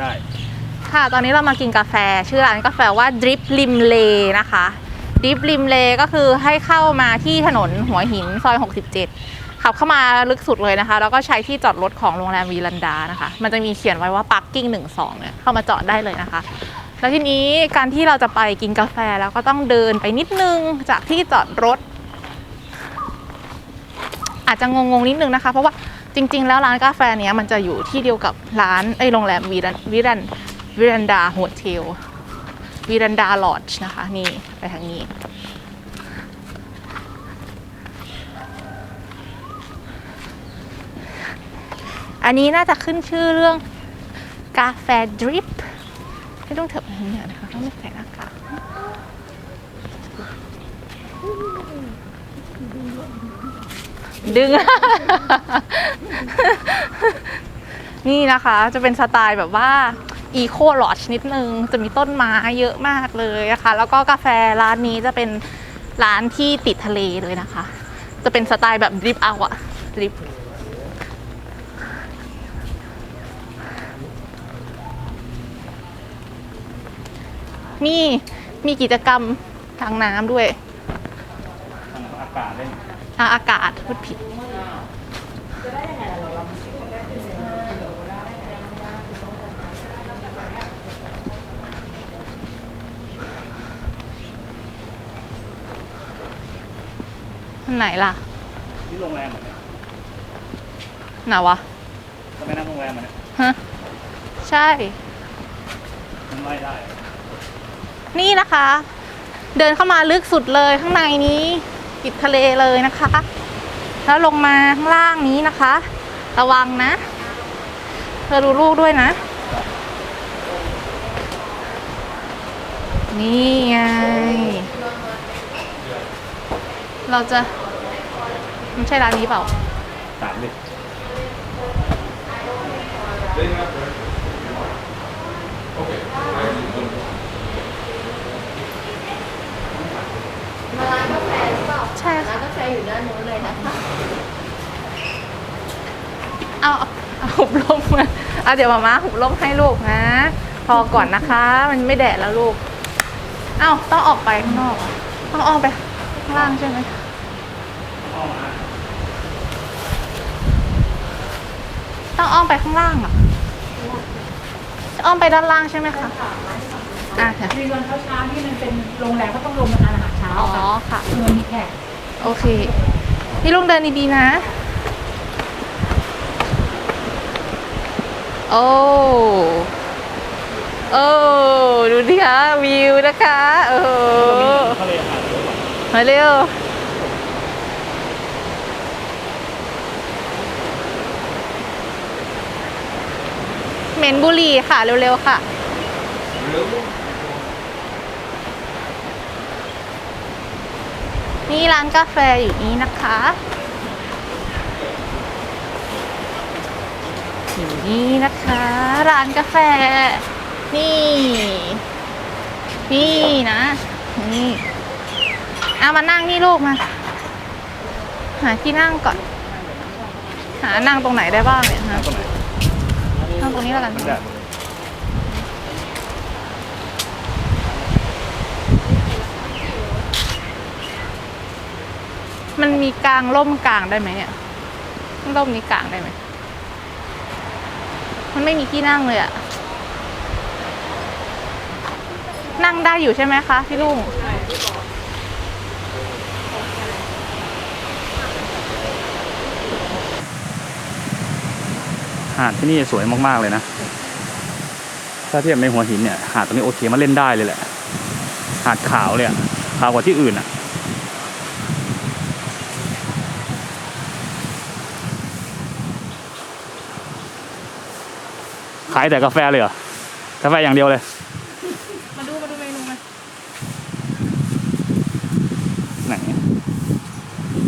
ได้ ค่ะ ตอนนี้เรามากินกาแฟ ชื่อร้านกาแฟว่าดริปริมเลนะคะดริปริมเลก็คือให้เข้ามาที่ถนนหัวหินซอย 67 ขับเข้ามาลึกสุดเลยนะคะ แล้วก็ใช้ที่จอดรถของโรงแรมวีลันดานะคะ มันจะมีเขียนไว้ว่า parking 12เนี่ยเข้ามาจอดได้เลยนะคะ แล้วทีนี้การที่เราจะไปกินกาแฟแล้วก็ต้องเดินไปนิดนึงจากที่จอดรถ อาจจะงงๆนิดนึงนะคะ เพราะว่า จริง ๆ แล้วร้านกาแฟเนี้ยมันจะอยู่ที่เดียวกับร้านไอ้โรงแรมวีรันวีรันวีรันดาโฮเทลวีรันดาลอดจ์นะคะ นี่ไปทางนี้ อันนี้น่าจะขึ้นชื่อเรื่องกาแฟดริปไม่ต้องเถิบมาเนี่ยนะคะต้องไม่ใส่หน้ากาก ดึง นี่นะคะจะเป็นสไตล์แบบว่าอีโคลอ g นิดนึง จะมีต้นไม้เยอะมากเลยนะคะแล้วก็กาแฟร้านนี้จะเป็นร้านที่ติดทะเลเลยนะคะ จะเป็นสไตล์แบบดริปเอาอะดริปนี่มีกิจกรรมทางน้ำด้วย เล่นทางอากาศพูดผิดไหนล่ะที่โรงแรมเหมือนกันไหนวะก็ไม่นั่งโรงแรมเหมือนกันฮะ ใช่ มันไล่ได้ นี่นะคะ เดินเข้ามาลึกสุดเลยข้างในนี้ ติดทะเลเลยนะคะ แล้วลงมาข้างล่างนี้นะคะ ระวังนะ เธอดูลูกด้วยนะ นี่ไง เราจะไม่ใช่ร้านนี้เปล่าสามดิมาร้านกาแฟหรือเปล่าใช่ค่ะร้านกาแฟอยู่ด้านนู้นเลยนะคะเอาเอาเอาหุบลมมาเอาเดี๋ยวมาม่าหุบลมให้ลูกนะ พอก่อนนะคะ มันไม่แดดแล้วลูก เอาต้องออกไปข้างนอกเหรอต้องออกไปข้างล่างใช่ไหมต้องอ้อมไปข้างล่างเหรอจะอ้อมไปด้านล่างใช่ไหมคะอะค่ะในวันเช้าๆที่มันเป็นโรงแรมก็ต้องลงมาทานอาหารเช้าอ๋อค่ะ ค่ะเพื่อมีแขก โอเคพี่ลุงเดินดีๆนะ โอ้ โอ้ ดูดิคะวิวนะคะโอ้โหทะเลหาดเยอมาเร็วเหม็นบุหรี่ค่ะ เร็วๆค่ะ นี่ร้านกาแฟอยู่นี้นะคะอยู่นี่นะคะ ร้านกาแฟ นี่ นี่นะ นี่เอามานั่งนี่ลูกมา หาที่นั่งก่อน หานั่งตรงไหนได้บ้างเนี่ยฮะนั่งตรงนี้แล้วกัน มันมีกลางร่มกลางได้ไหมเนี่ยร่มนี้กลางได้ไหมมันไม่มีที่นั่งเลยอะนั่งได้อยู่ใช่ไหมคะพี่ลุงหาดที่นี่สวยมากๆเลยนะ ถ้าเทียบในหัวหินเนี่ย หาดตรงนี้โอเคมาเล่นได้เลยแหละ หาดขาวเลยอะขาวกว่าที่อื่นอะ ขายแต่กาแฟเลยเหรอ กาแฟอย่างเดียวเลย มาดูมาดูเมนูมาไหน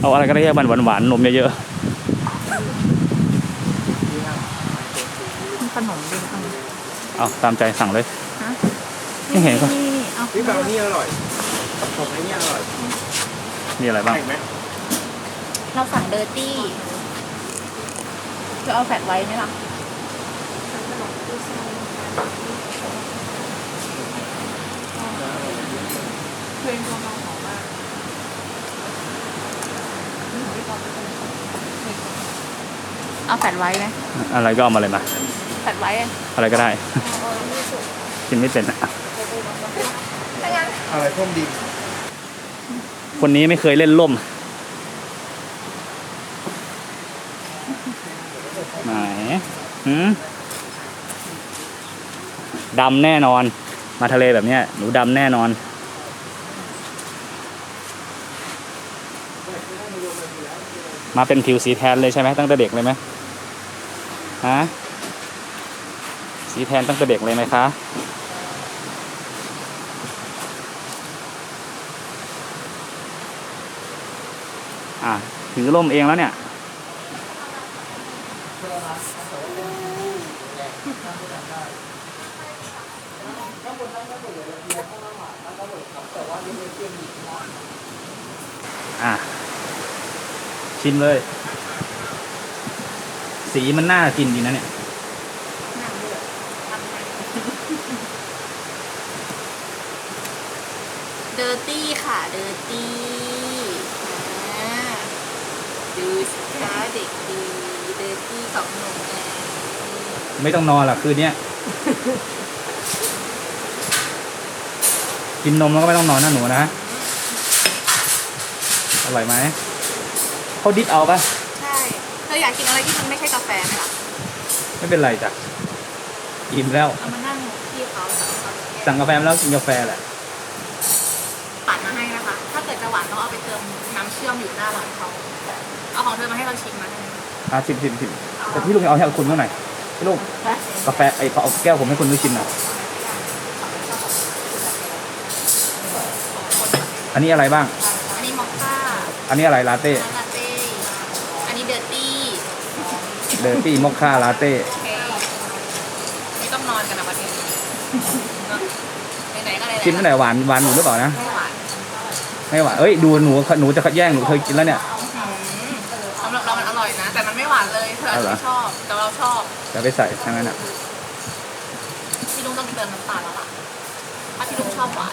เอาอะไรก็ได้แค่หวานหวานๆนมเยอะมีขนมด้วยนะๆเอาตามใจสั่งเลยฮะไม่เห็นก็นี่นี่เอาพี่แบบนี้อร่อยผมไอ้นี่อร่อย มีอะไรบ้างเห็นไหมเราสั่งเดอร์ตี้จะเอาแฟตไว้ไหมล่ะ เพลงตัวน้องหอมมากเอาแฟดไว้ไหมอะไรก็เอามาเลยมา แฟดไว้อะอะไรก็ได้ กินไม่เป็นอะถ้างั้นอะไรท่วมดินคนนี้ไม่เคยเล่นล่มไหนหืม ดำแน่นอน มาทะเลแบบเนี้ยหนูดำแน่นอนมาเป็นผิวสีแทนเลยใช่ไหมตั้งแต่เด็กเลยไหมฮะสีแทนตั้งแต่เด็กเลยไหมคะ อะถือล่มเองแล้วเนี่ย อะ ชิมเลย สีมันน่ากินดีนะเนี่ย เดอร์ตี้ค่ะ เดอร์ตี้ดูสิคะเด็กดีเดอร์ตี้ของหนูไงไม่ต้องนอนหรอกคืนเนี้ย กินนมแล้วก็ไม่ต้องนอนนะหนูนะ อร่อยไหมเขาดิบเอาปะใช่เธออยากกินอะไรที่มันไม่ใช่กาแฟไหมล่ะไม่เป็นไรจ้ะอิ่มแล้ว เอามานั่งที่เขาสั่งกาแฟสั่งกาแฟมาแล้วกินกาแฟแหละปั่นมาให้นะคะ ถ้าเกิดจะหวานต้องเอาไปเติมน้ำเชื่อมอยู่หน้าร้านเขาเอาของเธอมาให้เราชิมมาได้ไหมอะชิมชิมชิมแต่พี่ลุงเอาให้คุณเท่าไหร่พี่ลุงกาแฟไอ้เอาแก้วผมให้คุณด้วยชิมหน่อยอันนี้อะไรบ้างอันนี้มอคค่า อันนี้อะไรลาเต้ลาเต้ อันนี้เดอร์ตี้เดอร์ตี้มอคค่าลาเต้โอเคไม่ต้องนอนกันนะวันนี้เนอะไหนๆก็ไหนๆชิมเท่าไหร่หวานหวานหนูหรือเปล่านะไม่หวานไม่หวานเอ้ยดูหนูหนูจะแย่งหนูเคยกินแล้วเนี่ยสำหรับเรามันอร่อยนะ แต่มันไม่หวานเลยเธออาจจะไม่ชอบ แต่เราชอบ จะไปใส่ทั้งนั้นอะพี่ลุงต้องไปเติมน้ำตาลแล้วล่ะถ้าพี่ลุงชอบหวาน